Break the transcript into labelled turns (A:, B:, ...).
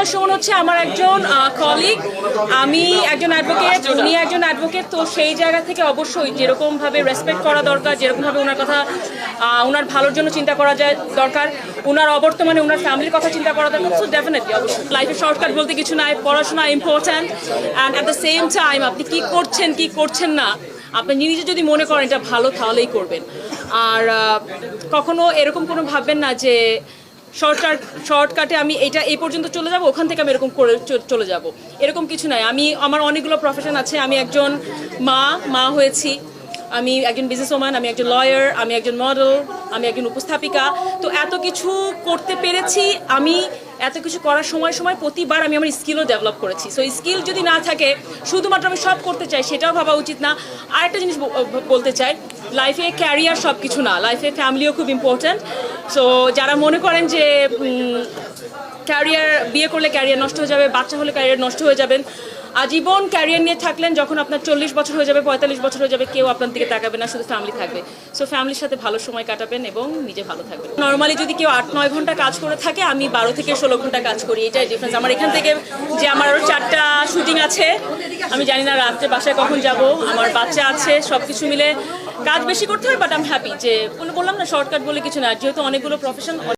A: Mister শোন হচ্ছে আমার একজন কলিগ আমি একজন অ্যাডভোকেট উনি একজন অ্যাডভোকেট তো সেই জায়গা থেকে অবশ্যই যেরকমভাবে রেসপেক্ট করা দরকার, যেরকমভাবে ওনার কথা ওনার ভালোর জন্য চিন্তা করা যায় দরকার, ওনার অবর্তমানে ওনার ফ্যামিলির কথা চিন্তা করা দরকার। সো ডেফিনেটলি অবশ্যই লাইফে শর্টকাট বলতে কিছু নাই, পড়াশোনা important and at the same time আপনি কি করছেন কি করছেন না, আপনি নিজে যদি মনে করেন এটা ভালো, তাহলেই করবেন। আর কখনো এরকম কোনো ভাববেন না যে শর্টকাট, শর্টকাটে আমি এটা এই পর্যন্ত চলে যাব, ওখান থেকে আমি এরকম করে চলে যাব। এরকম কিছু নাই। আমি, আমার অনেকগুলো প্রফেশন আছে। আমি একজন মা মা হয়েছি। আমি একজন বিজনেস ওম্যান আমি একজন লয়ার আমি একজন মডেল আমি একজন উপস্থাপিকা। তো এত কিছু করতে পেরেছি আমি এত কিছু করার সময় সময় প্রতিবার আমি আমার স্কিলও ডেভেলপ করেছি। সো স্কিল যদি না থাকে, শুধুমাত্র আমি সব করতে চাই, সেটাও ভাবা উচিত না। আর একটা জিনিস বলতে চাই লাইফে ক্যারিয়ার সব কিছু না লাইফে ফ্যামিলিও খুব ইম্পর্ট্যান্ট সো যারা মনে করেন যে ক্যারিয়ার বিয়ে করলে ক্যারিয়ার নষ্ট হয়ে যাবে, বাচ্চা হলে ক্যারিয়ার নষ্ট হয়ে যাবেন আজীবন ক্যারিয়ার নিয়ে থাকলেন যখন আপনার চল্লিশ বছর হয়ে যাবে, পঁয়তাল্লিশ বছর হয়ে যাবে, কেউ আপনার দিকে তাকাবে না, শুধু ফ্যামিলি থাকবে। সো ফ্যামিলির সাথে ভালো সময় কাটাবেন এবং নিজে ভালো থাকবেন। নর্মালি যদি কেউ আট, নয় ঘণ্টা কাজ করে থাকে, আমি বারো থেকে ষোলো ঘণ্টা কাজ করি, এটাই ডিফারেন্স আমার এখান থেকে যে আমার আরও চারটা শুটিং আছে, আমি জানি না রাত্রে বাসায় কখন যাব, আমার বাচ্চা আছে সব কিছু মিলে কাজ বেশি করতে হয় বাট আমি হ্যাপি যে, বললাম না শর্টকাট বলে কিছু না, যেহেতু অনেকগুলো প্রফেশন